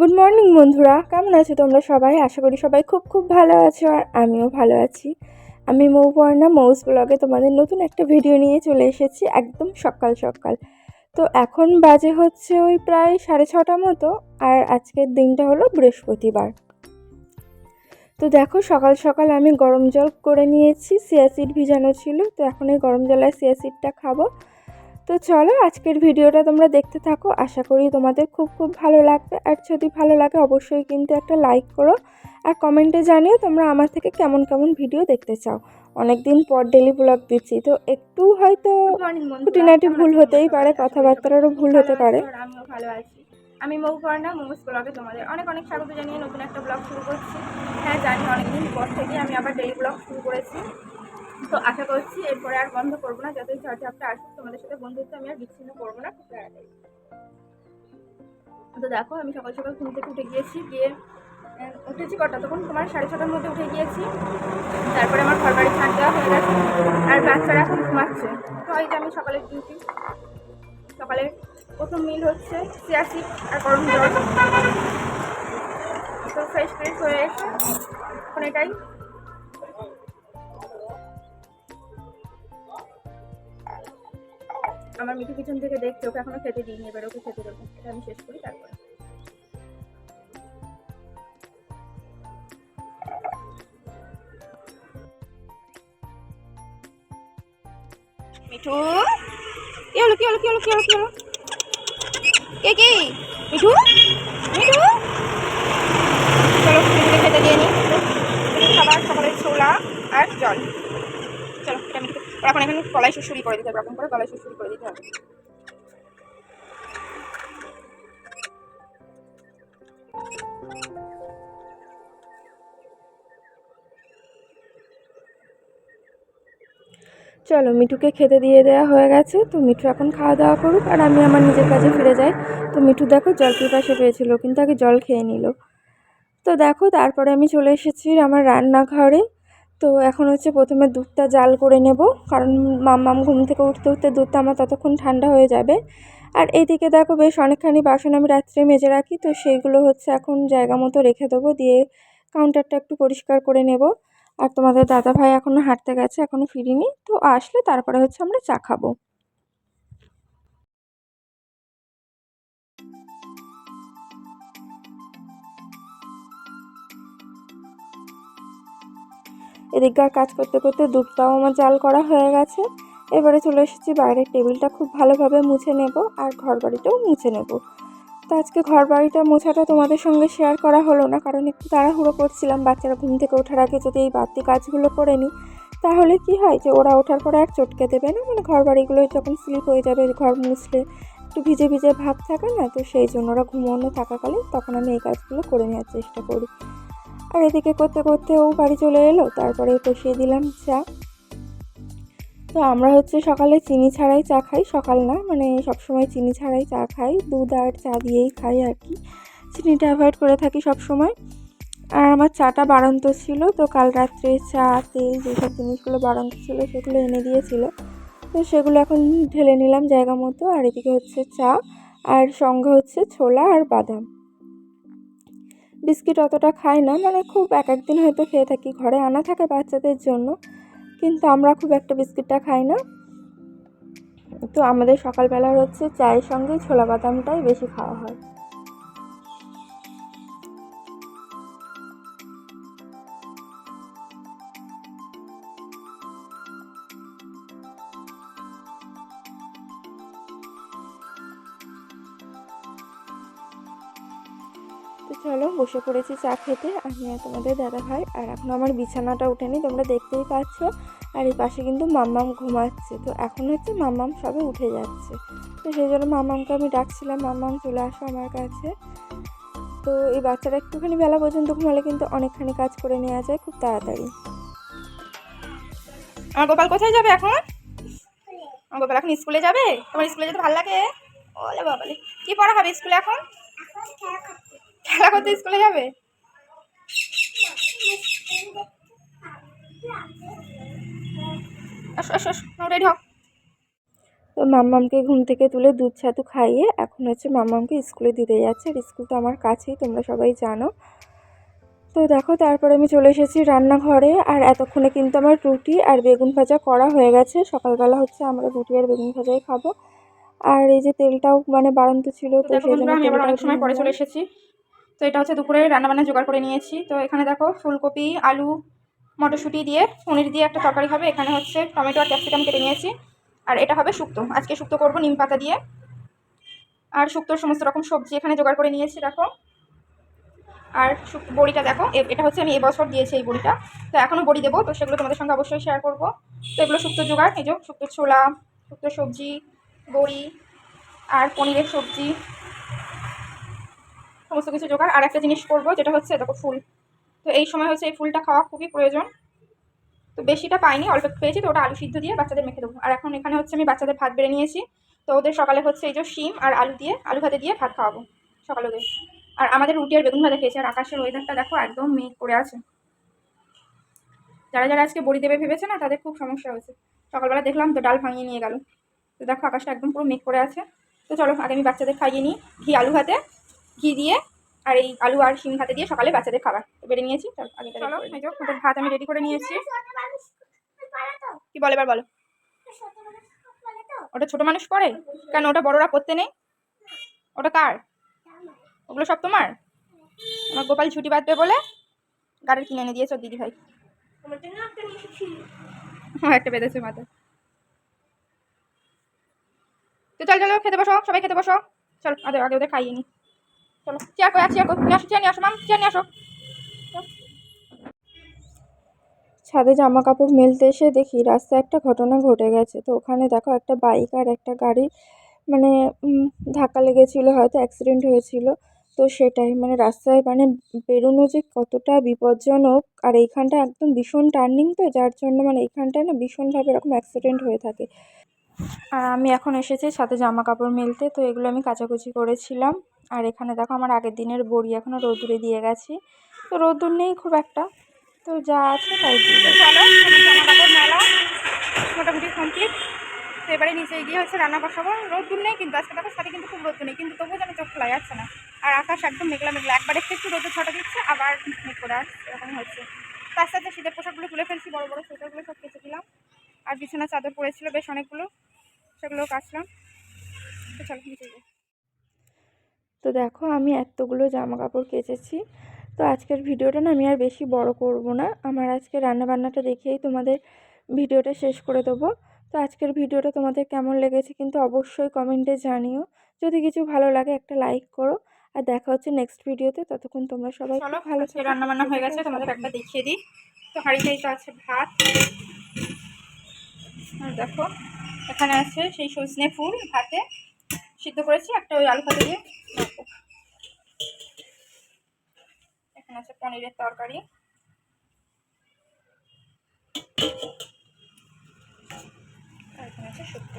Good morning বন্ধুরা। কেমন আছো তোমরা সবাই? আশা করি সবাই খুব খুব ভালো আছো আর আমিও ভালো আছি। আমি মৌ মৌপর্ণা মৌস ব্লগে তোমাদের নতুন একটা ভিডিও নিয়ে চলে এসেছি একদম সকাল সকাল। তো এখন বাজে হচ্ছে ওই প্রায় সাড়ে ছটা মতো আর আজকের দিনটা হলো বৃহস্পতিবার। তো দেখো, সকাল সকাল আমি গরম জল করে নিয়েছি। সিয়াসিড ভিজানো ছিল, তো এখন এই গরম জলের সিয়াসিডটা খাব। তো চলো আজকের ভিডিওটা তোমরা দেখতে থাকো। আশা করি তোমাদের খুব খুব ভালো লাগবে। আর যদি ভালো লাগে অবশ্যই কিন্তু একটা লাইক করো। আর কমেন্টে জানিও তোমরা আমার থেকে কেমন কেমন ভিডিও দেখতে চাও। অনেক দিন পর ডেলি ব্লগ দিচ্ছি তো একটু হয়তো খুঁটিনাটি ভুল হতেই পারে কথাবার্তারও ভুল হতে পারে। আমিও ভালো আছি। আমি মোমোস ব্লগে তোমাদের অনেক অনেক স্বাগত জানিয়ে নতুন একটা ব্লগ শুরু করছি। হ্যাঁ জানি অনেকদিন পর থেকে আমি আবার ডেলি ব্লগ শুরু করেছি। তো আশা করছি এরপরে আর বন্ধ করব না। যতই ঝড় ঝাপটা আসুক, তোমাদের সাথে বন্ধুত্ব আমি আর বিচ্ছিন্ন করব না তো দেখো, আমি সকাল সকাল ঘুম থেকে উঠে গিয়েছি, গিয়ে উঠেছি কটা? তখন তোমার সাড়ে ছটার মধ্যে উঠে গিয়েছি। তারপরে আমার ঘর বাড়ি ছাড় দেওয়া হয়ে গেছে। আর বাচ্চারা এখন ঘুমাচ্ছে। তো এই যে আমি সকালের ডিউটি সকালে প্রথম মিল হচ্ছে সিয়াসি আর গরম জল। তো ফ্রেশ ফ্রেশ হয়ে এসে এখন এটাই আমার মিঠু পিছন থেকে দেখছে ওকে এখনও খেতে দিইনি, এবার ওকে খেতে দেবো। আমি শেষ করি তারপরে। মিঠু? কি হলো কি হলো কি হলো কি হলো, কি কে মিঠু? মিঠু? চলো খেতে দিয়ে নিই খাবার, খাবারের ছোলা আর জল। এখন এখানে কলাই শুশুরি করে দিতে হবে, এরকম করে গলায় শুশুরি করে দিতে হবে। চলো, মিঠুকে খেতে দিয়ে দেওয়া হয়ে গেছে। তো মিঠু এখন খাওয়া দাওয়া করুক, আর আমি আমার নিজের কাজে ফিরে যাই। তো মিঠু দেখো জল পিপাসে পেয়েছিল, কিন্তু আগে জল খেয়ে নিল। তো দেখো, তারপরে আমি চলে এসেছি আমার রান্নাঘরে। তো এখন হচ্ছে প্রথমে দুধটা জাল করে নেব। কারণ মাম্মাম ঘুম থেকে উঠতে উঠতে দুধটা আমার ততক্ষণ ঠান্ডা হয়ে যাবে। আর এইদিকে দেখো বেশ অনেকখানি বাসন আমি রাত্রে মেজে রাখি, তো সেইগুলো হচ্ছে এখন জায়গা মতো রেখে দেবো। দিয়ে কাউন্টারটা একটু পরিষ্কার করে নেব। আর তোমাদের দাদা ভাই এখনও হাঁটতে গেছে এখনও ফিরিনি। তো আসলে তারপরে হচ্ছে আমরা চা খাব। এদিককার কাজ করতে করতে দুধটাও আমার জাল করা হয়ে গেছে। এবারে চলে এসেছি বাইরের টেবিলটা খুব ভালোভাবে মুছে নেব আর ঘর বাড়িটাও মুছে নেব। তো আজকে ঘর বাড়িটা মোছাটা তোমাদের সঙ্গে শেয়ার করা হলো না, কারণ একটু তাড়াহুড়ো করছিলাম বাচ্চারা ঘুম থেকে ওঠার আগে যদি এই বাড়তি কাজগুলো করে নিই, তাহলে কি হয় যে ওরা ওঠার পরে আর চটকে দেবে না? মানে ঘর বাড়িগুলো যখন স্লিপ হয়ে যাবে, ঘর মুছলে একটু ভিজে ভিজে ভাব থাকে না? তো সেই জন্য ওরা ঘুমানো থাকাকালীন তখন আমি এই কাজগুলো করে নেওয়ার চেষ্টা করি। আর এদিকে করতে করতে ও বাড়ি চলে এলো, তারপরে কষিয়ে দিলাম চা। তো আমরা হচ্ছে সকালে চিনি ছাড়াই চা খাই, সকাল না মানে সবসময় চিনি ছাড়াই চা খাই, দুধ আর চা দিয়েই খাই আর কি। চিনিটা অ্যাভয়েড করে থাকি সব সময় আর আমার চাটা বাড়ন্ত ছিল, তো কাল রাত্রে চা, তেল যেসব জিনিসগুলো বাড়ন্ত ছিল সেগুলো এনে দিয়েছিল। তো সেগুলো এখন ঢেলে নিলাম জায়গা মতো, আর এদিকে হচ্ছে চা, আর সঙ্গে হচ্ছে ছোলা আর বাদাম। বিস্কিট অতটা খাই না মানে খুব এক একদিন হয়তো খেয়ে থাকি ঘরে আনা থাকে বাচ্চাদের জন্য, কিন্তু আমরা খুব একটা বিস্কিটটা খাই না। তো আমাদের সকালবেলা হচ্ছে চায়ের সঙ্গে ছোলা বাদামটাই বেশি খাওয়া হয়। তো চলো বসে পড়েছি চা খেতে। আমি আর তোমাদের দাদা ভাই আর এখন আমার বিছানাটা উঠেনি, তোমরা দেখতেই পাচ্ছ। আর এই পাশে কিন্তু মাম্মাম ঘুমাচ্ছে। তো এখন হচ্ছে মাম্মাম সবে উঠে যাচ্ছে। তো সেই জন্য মাম্মামকে আমি ডাকছিলাম, মাম্মাম, চলে আসো আমার কাছে। তো এই বাচ্চারা একটুখানি বেলা পর্যন্ত ঘুমালে কিন্তু অনেকখানি কাজ করে নেওয়া যায় খুব তাড়াতাড়ি। আমার গোপাল কোথায় যাবে এখন? আমার গোপাল এখন স্কুলে যাবে? তোমার স্কুলে যেতে ভালো লাগে? ওলে বাবালে। কি পড়া হবে স্কুলে এখন? খেলা করতে স্কুলে যাবে? রেডি হোক তো মাম্মামকে ঘুম থেকে তুলে দুধ ছাতু খাইয়ে এখন হচ্ছে মাম্মামকে স্কুলে দিতে যাচ্ছে। আর স্কুল তো আমার কাছেই তোমরা সবাই জানো। তো দেখো তারপরে আমি চলে এসেছি রান্নাঘরে। আর এতক্ষণে কিন্তু আমার রুটি আর বেগুন ভাজা করা হয়ে গেছে। সকালবেলা হচ্ছে আমরা রুটি আর বেগুন ভাজাই খাব। আর এই যে তেলটাও মানে বাড়ন্ত ছিল তো সেই জন্য আমি অনেক সময় পরে চলে এসেছি। তো এটা হচ্ছে দুপুরে রান্নাবান্না জোগাড় করে নিয়েছি। তো এখানে দেখো ফুলকপি, আলু, মটরশুঁটি দিয়ে, পনির দিয়ে একটা তরকারি হবে। এখানে হচ্ছে টমেটো আর ক্যাপসিকাম কেটে নিয়েছি। আর এটা হবে শুক্তো। আজকে শুক্তো করব নিম পাতা দিয়ে। আর শুক্তোর সমস্ত রকম সবজি এখানে জোগাড় করে নিয়েছি, দেখো। আর বড়িটা দেখো এটা হচ্ছে আমি এবছর দিয়েছি এই বড়িটা। তো এখনও বড়ি দেবো, তো সেগুলো তোমাদের সঙ্গে অবশ্যই শেয়ার করব। তো এগুলো শুক্তো জোগাড়, এই যে শুক্তো ছোলা শুক্তো সবজি, বড়ি, আর পনিরের সবজি। সমস্ত কিছু জোগাড়। আর একটা জিনিস করব, যেটা হচ্ছে দেখো ফুল। তো এই সময় হচ্ছে এই ফুলটা খাওয়া খুবই প্রয়োজন। তো বেশিটা পাইনি, অল্প পেয়েছি, তো ওটা আলু সিদ্ধ দিয়ে বাচ্চাদের মেখে দেবো। আর এখন এখানে হচ্ছে আমি বাচ্চাদের ভাত বেড়ে নিয়েছি। তো ওদের সকালে হচ্ছে এই যে শিম আর আলু দিয়ে, আলু ভাতে দিয়ে ভাত খাওয়াবো সকালে ওদের। আর আমাদের রুটি আর বেগুন ভাজা খেয়েছি আর আকাশের ওয়েদারটা দেখো একদম মেঘ করে আছে। যারা যারা আজকে বড়ি দেবে ভেবেছে না, তাদের খুব সমস্যা হয়েছে। সকালবেলা দেখলাম তো ডাল ভাঙিয়ে নিয়ে গেল। তো দেখো আকাশটা একদম পুরো মেঘ করে আছে। তো চলো, আগে আমি বাচ্চাদের খাইয়ে নিই। ঘি আলু ভাতে ঘি দিয়ে আর এই আলু আর শিম ভাতে দিয়ে সকালে বাচ্চাদের খাবার। বেড়ে নিয়েছি চলো আগে চলো এই যে ওদের ভাত আমি রেডি করে নিয়েছি। কি বলে এবার বলো? ওটা ছোট মানুষ পড়ে? কেন ওটা বড়রা পড়তে নেই? ওটা কার? ওগুলো সব তোমার? আমার গোপাল ছুটি বাঁধবে বলে গাড়ির কিনে এনে দিয়েছে দিদি ভাই। হ্যাঁ একটা বেঁধেছে মাথা তো চল চলো খেতে বসো সবাই খেতে বসো। চল আগে আগে ওদের খাইয়ে নি। ছাদে জামা কাপড় মেলতে এসে দেখি রাস্তায় একটা ঘটনা ঘটে গেছে। তো ওখানে দেখো একটা বাইক আর একটা গাড়ি মানে ধাক্কা লেগেছিল, হয়তো অ্যাক্সিডেন্ট হয়েছিল। তো সেটাই মানে রাস্তায় মানে বেরোনো যে কতটা বিপজ্জনক, আর এইখানটা একদম ভীষণ টার্নিং তো, যার জন্য মানে এইখানটায় না ভীষণভাবে এরকম অ্যাক্সিডেন্ট হয়ে থাকে। আর আমি এখন এসেছি সাথে জামা কাপড় মেলতে, তো এগুলো আমি কাচাকুচি করেছিলাম। আর এখানে দেখো আমার আগের দিনের বড়ি এখনও রোদ্দুরে দিয়ে গেছি। তো রোদ্দুর নেই খুব একটা। তো যা আছে তাই চলো মেলা। মোটামুটি কমপ্লিট তো এবারে নিচে গিয়ে হচ্ছে রান্না বসাবো। রোদ্দুর নেই কিন্তু, আজকে দেখো সাথে কিন্তু খুব রোদ্দুর নেই। কিন্তু তবুও যেন চোখ খোলা যাচ্ছে না। আর আকাশ একদম মেঘলা মেঘলা। একবার একটু একটু রোদের ছটা দিচ্ছে, আবার মেঘ করে আসছে। এরকম হচ্ছে। তার সাথে শীতের পোশাকগুলো তুলে ফেলছি, বড় বড় সোয়েটারগুলো সব কেচে দিলাম। আর বিছানা চাদর পড়েছিল বেশ অনেকগুলো। সেগুলো কাচলাম। তো চলো, নিচে দেখো আমি এতগুলো জামা কাপড় কেচেছি। তো আজকের ভিডিওটা না আমি আর বেশি বড় করব না। আমার আজকে রান্নাবান্নাটা দেখেই তোমাদের ভিডিওটা শেষ করে দেবো। তো আজকের ভিডিওটা তোমাদের কেমন লেগেছে কিন্তু অবশ্যই কমেন্টে জানিও। যদি কিছু ভালো লাগে একটা লাইক করো। আর দেখা হচ্ছে নেক্সট ভিডিওতে। ততক্ষণ তোমরা সবাই ভালো রান্না বান্না হয়ে গেছে তোমাদের একটা দেখিয়ে দিই। তো হাঁড়িটাই তো আছে ভাত। আর দেখো এখানে আছে সেই সজনে ফুল ভাতে। সিদ্ধ করেছি একটা ওই আলু ভাতে দিয়ে। এখানে আছে পনিরের তরকারি। এখানে আছে শুক্তো।